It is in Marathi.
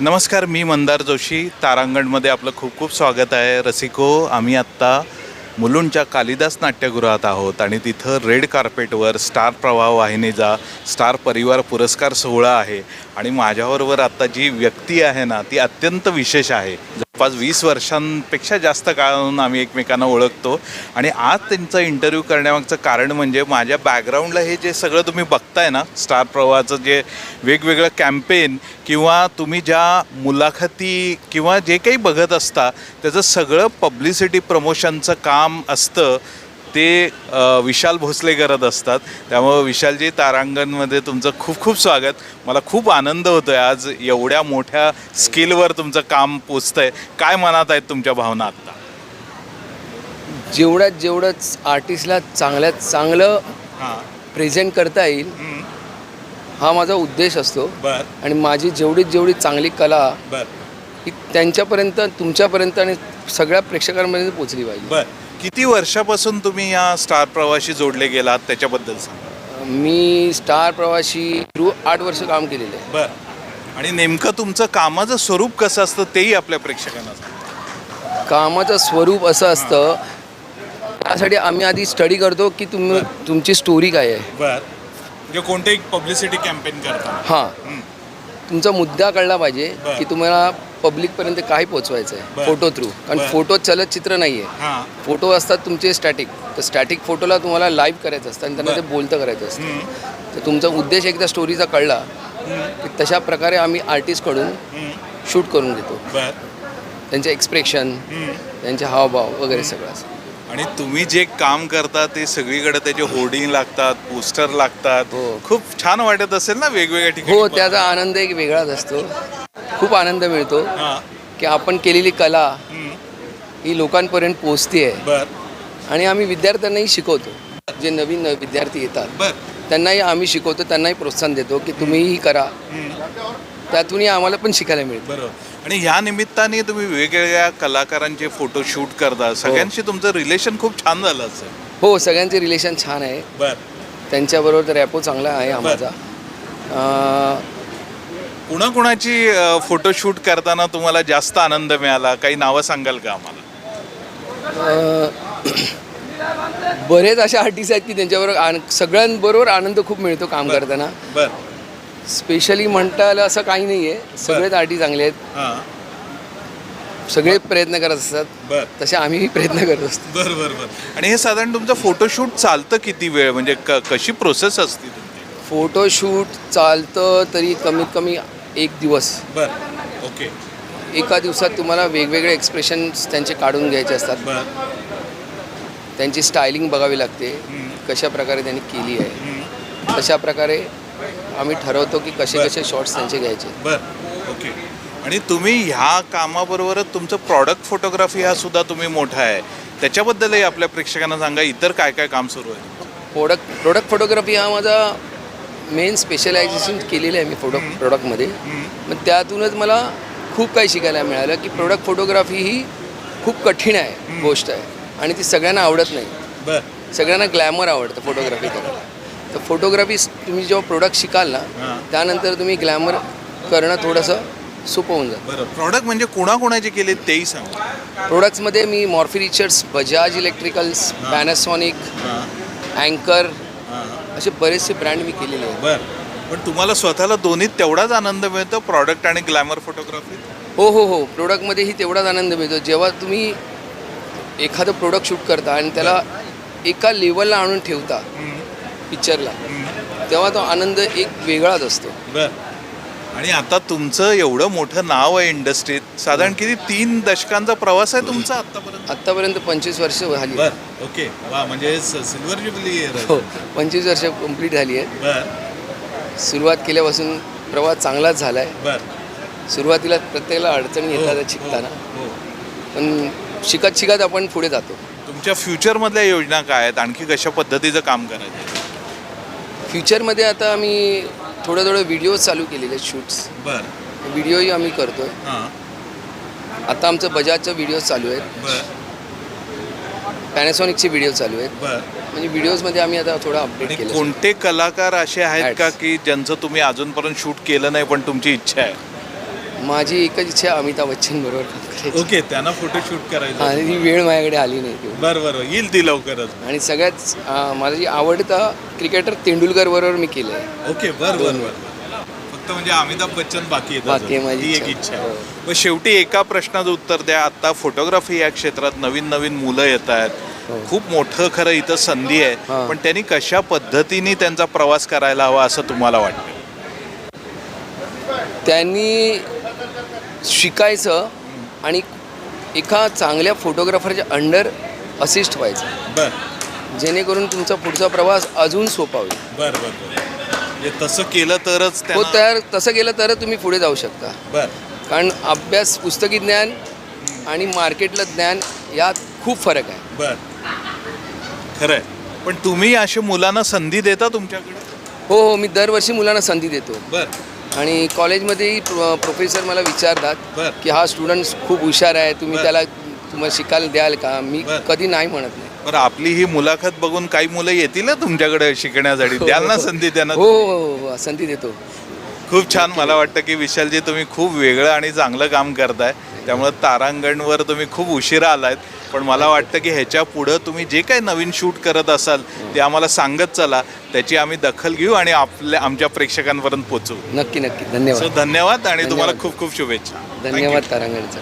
नमस्कार मी मंदार जोशी. तारांगणमध्ये आपलं खूप खूप स्वागत आहे. रसिको आम्ही आत्ता मुलुंडच्या कालिदास नाट्यगृहात आहोत आणि तिथं रेड कार्पेटवर स्टार प्रवाह वाहिनीचा स्टार परिवार पुरस्कार सोहळा आहे. आणि माझ्याबरोबर आत्ता जी व्यक्ती आहे ना ती अत्यंत विशेष आहे. जवळपास वीस वर्षांपेक्षा जास्त काळातून आम्ही एकमेकांना ओळखतो. आणि आज त्यांचा इंटरव्ह्यू करण्यामागचं कारण म्हणजे माझ्या बॅकग्राऊंडला हे जे सगळं तुम्ही बघताय ना स्टार प्रवाहाचं जे वेगवेगळं कॅम्पेन किंवा तुम्ही ज्या मुलाखती किंवा जे काही बघत असता त्याचं सगळं पब्लिसिटी प्रमोशनचं काम असतं. ते विशाल भोसले करत असतात. त्यामुळं विशालजी तारांगणमध्ये तुमचं खूप खूप स्वागत. मला खूप आनंद होतो आहे आज एवढ्या मोठ्या स्किलवर तुमचं काम पोचतं आहे काय मनात आहेत तुमच्या भावना आत्ता जेवढ्यात जेवढंच आर्टिस्टला चांगल्यात चांगलं हां. प्रेझेंट करता येईल हा माझा उद्देश असतो. बर. आणि माझी जेवढी जेवढी चांगली कला बर. ही त्यांच्यापर्यंत तुमच्यापर्यंत आणि सगळ्या प्रेक्षकांपर्यंत पोचली पाहिजे. बर. किती वर्षापासून तुम्ही या स्टार प्रवाशी जोडले गेलात? त्याच्याबद्दल सांगा. मी स्टार प्रवासी थ्रू आठ वर्ष काम केलेलं आहे. बर. आणि नेमकं तुमचं कामाचं स्वरूप कसं असतं तेही आपल्या प्रेक्षकांना सांगा. कामाचं स्वरूप असं असतं त्यासाठी आम्ही आधी स्टडी करतो की तुम तुमची स्टोरी काय आहे. बर. म्हणजे कोणतेही पब्लिसिटी कॅम्पेन करता? हं. तुमचा मुद्दा कळला पाहिजे. की तुम्हाला पब्लिकपर्यंत काय पोचवायचं आहे. फोटो थ्रू कारण. फोटो चलचित्र नाही आहे हां फोटो असतात तुमचे स्टॅटिक तर स्टॅटिक फोटोला तुम्हाला लाईव्ह करायचं असतं आणि त्यांना ते. बोलतं करायचं असतं. तर तुमचा उद्देश एकदा स्टोरीचा कळला की तशा प्रकारे आम्ही आर्टिस्टकडून. शूट करून घेतो त्यांचे एक्सप्रेशन. त्यांचे हावभाव वगैरे सगळं असं आणि तुम्ही जे काम करता ते सगळीकडे त्याचे होर्डिंग लागतात पोस्टर लागतात. हो. खूप छान वाटत असेल ना वेगवेगळ्या ठिकाणी हो त्याचा आनंद एक वेगळाच असतो. खूप आनंद मिळतो हां. की आपण केलेली कला हं. ही लोकांपर्यंत पोचते आहे. बर. आणि आम्ही विद्यार्थ्यांनाही शिकवतो. जे नवीन विद्यार्थी येतात बर. त्यांनाही आम्ही शिकवतो त्यांनाही प्रोत्साहन देतो की तुम्हीही करा. हं. त्यातूनही आम्हाला पण शिकायला मिळतं बरोबर. आणि ह्या निमित्ताने तुम्ही वेगवेगळ्या कलाकारांचे फोटो शूट करता. सगळ्यांशी तुमचं रिलेशन खूप छान झालं असेल. हो सगळ्यांचे रिलेशन छान आहे. बर. त्यांच्याबरोबर तर रॅपो चांगला आहे आमचा अं, कुणाकुणाची फोटो शूट करताना तुम्हाला जास्त आनंद मिळाला? काही नावं सांगाल का आम्हाला? बरेच अशा आर्टिस्ट आहेत की त्यांच्याबरोबर आन सगळ्यांबरोबर आनंद खूप मिळतो काम करताना. बर. स्पेशली म्हणता आलं असं काही नाही आहे सगळेच आर्टिस्ट चांगले आहेत. हां. सगळे प्रयत्न करत असतात. बर. तसे आम्हीही प्रयत्न करत असतो. बर बर बर. आणि हे साधारण तुमचं फोटोशूट चालतं किती वेळ? म्हणजे क कशी प्रोसेस असते तुमची? फोटोशूट चालतं तरी कमीत कमी एक दिवस. बर. ओके. एका दिवसात तुम्हाला वेगवेगळे एक्सप्रेशन्स त्यांचे काढून घ्यायचे असतात. बर. त्यांची स्टायलिंग बघावी लागते. कशा प्रकारे त्यांनी केली आहे. तशा प्रकारे आम्ही ठरवतो की कसे. कसे शॉर्ट्स त्यांचे घ्यायचे. बर. ओके. आणि तुम्ही ह्या कामाबरोबरच तुमचं प्रॉडक्ट फोटोग्राफी हा सुद्धा तुम्ही मोठा आहे. त्याच्याबद्दलही आपल्या प्रेक्षकांना सांगा इतर काय काय काम सुरू आहे? प्रोडक्ट प्रोडक्ट फोटोग्राफी हा माझा मेन स्पेशलायझेशन केलेलं आहे मी फोटो प्रोडक्टमध्ये मग त्यातूनच मला खूप काही शिकायला मिळालं की प्रोडक्ट फोटोग्राफी ही खूप कठीण आहे गोष्ट आहे. आणि ती सगळ्यांना आवडत नाही. बर. सगळ्यांना ग्लॅमर आवडतं फोटोग्राफी करायला तर फोटोग्राफी तुम्ही जेव्हा प्रोडक्ट शिकाल ना. त्यानंतर तुम्ही ग्लॅमर करणं थोडंसं सोपं होऊन जातं. बरं प्रॉडक्ट म्हणजे कोणाकोणाचे केले तेही सांगा. प्रोडक्ट्समध्ये मी Morphy Richards Bajaj electricals Panasonic Anker हां. असे बरेचसे ब्रँड मी केलेले आहेत. बर. पण तुम्हाला स्वतःला दोन्हीत तेवढाच आनंद मिळतो प्रॉडक्ट आणि ग्लॅमर फोटोग्राफी हो हो हो. प्रोडक्टमध्येही तेवढाच आनंद मिळतो. जेव्हा तुम्ही एखादं प्रोडक्ट शूट करता आणि त्याला एका लेवलला आणून ठेवता पिक्चरला. तेव्हा तो आनंद एक वेगळाच असतो. आणि आता तुमचं एवढं मोठं नाव आहे इंडस्ट्रीत साधारण किती तीन दशकांचा प्रवास आहे तुमचा आतापर्यंत? पंचवीस वर्ष झाली. ओके. वा म्हणजे सिल्वर जुबली हो पंचवीस वर्ष कंप्लीट झाली बर. सुरुवात केल्यापासून प्रवास चांगलाच झाला आहे बर. सुरुवातीला प्रत्येकाला अडचणी हो, येतात शिकताना हो, हो. पण शिकत शिकत आपण पुढे जातो. तुमच्या फ्युचरमधल्या योजना काय आहेत? आणखी कशा पद्धतीचं काम करायचं? फ्युचरमध्ये आता आम्ही थोडं थोडं व्हिडिओज चालू केलेले आहेत शूट्स. बर. व्हिडिओही आम्ही करतो आहे हां. आता आमचं बजाजचं व्हिडिओज चालू आहेत. बर. पॅनासॉनिकचे व्हिडिओ चालू आहेत. बर. म्हणजे व्हिडिओजमध्ये आम्ही आता थोडं अपडेट केलं कोणते कलाकार असे आहेत Ads. का की ज्यांचं तुम्ही अजूनपर्यंत शूट केलं नाही पण तुमची इच्छा आहे? माझी एकच इच्छा अमिताभ बच्चन बरोबर काम करायची. ओके त्यांना फोटोशूट करायचं आणि ती वेळ माझ्याकडे आली नाही तेव्हा. बरं बरं येईल ती लवकरच. आणि सगळ्यात अं, माझी आवडता क्रिकेटर तेंडुलकर बरोबर मी केलं आहे ओके बरं बरं बरं. फक्त म्हणजे अमिताभ बच्चन बाकी आहे बाकी आहे माझी ती एक इच्छा. इच्छा आहे. मग शेवटी एका प्रश्नाचं उत्तर द्या. आता फोटोग्राफी या क्षेत्रात नवीन नवीन मुलं येत आहेत. हो. खूप मोठं खरं इथं संधी आहे. हां. पण त्यांनी कशा पद्धतीने त्यांचा प्रवास करायला हवा असं तुम्हाला वाटतं? त्यांनी शिकायचं आणि एका चांगल्या फोटोग्राफरच्या अंडर असिस्ट व्हायचं. बरं. जेणेकरून तुमचा पुढचा प्रवास अजून सोपा होईल. बरं बरं बरं. म्हणजे तसं केलं तरच हो त्यांना तर तसं केलं तर तुम्ही पुढे जाऊ शकता. बरं. कारण अभ्यास पुस्तकी ज्ञान आणि मार्केटलं ज्ञान यात खूप फरक आहे. बर. खरंय. पण तुम्ही अशा मुलांना संधी देता तुमच्याकडे? हो हो मी दरवर्षी मुलांना संधी देतो. बर. आणि कॉलेजमध्येही प्रो प्रोफेसर मला विचारतात बर. की हा स्टुडंट खूप हुशार आहे तुम्ही बर. त्याला तुम्हाला शिकायला द्याल का? मी बर. कधी नाही म्हणत नाही. बरं आपली ही मुलाखत बघून काही मुलं येतील ना तुमच्याकडे शिकण्यासाठी? द्याल ना संधी त्यांना हो हो हो हो संधी देतो. खूप छान. मला वाटतं की विशालजी तुम्ही खूप वेगळं आणि चांगलं काम करताय. त्यामुळे तारांगणवर तुम्ही खूप उशिरा आलायत. पण मला वाटतं की ह्याच्या पुढं तुम्ही जे काही नवीन शूट करत असाल ते आम्हाला सांगत चला. त्याची आम्ही दखल घेऊ आणि आपल्या आमच्या प्रेक्षकांपर्यंत पोचवू नक्की नक्की. धन्यवाद. सो धन्यवाद आणि तुम्हाला. खूप खूप शुभेच्छा. धन्यवाद तारांगणचा.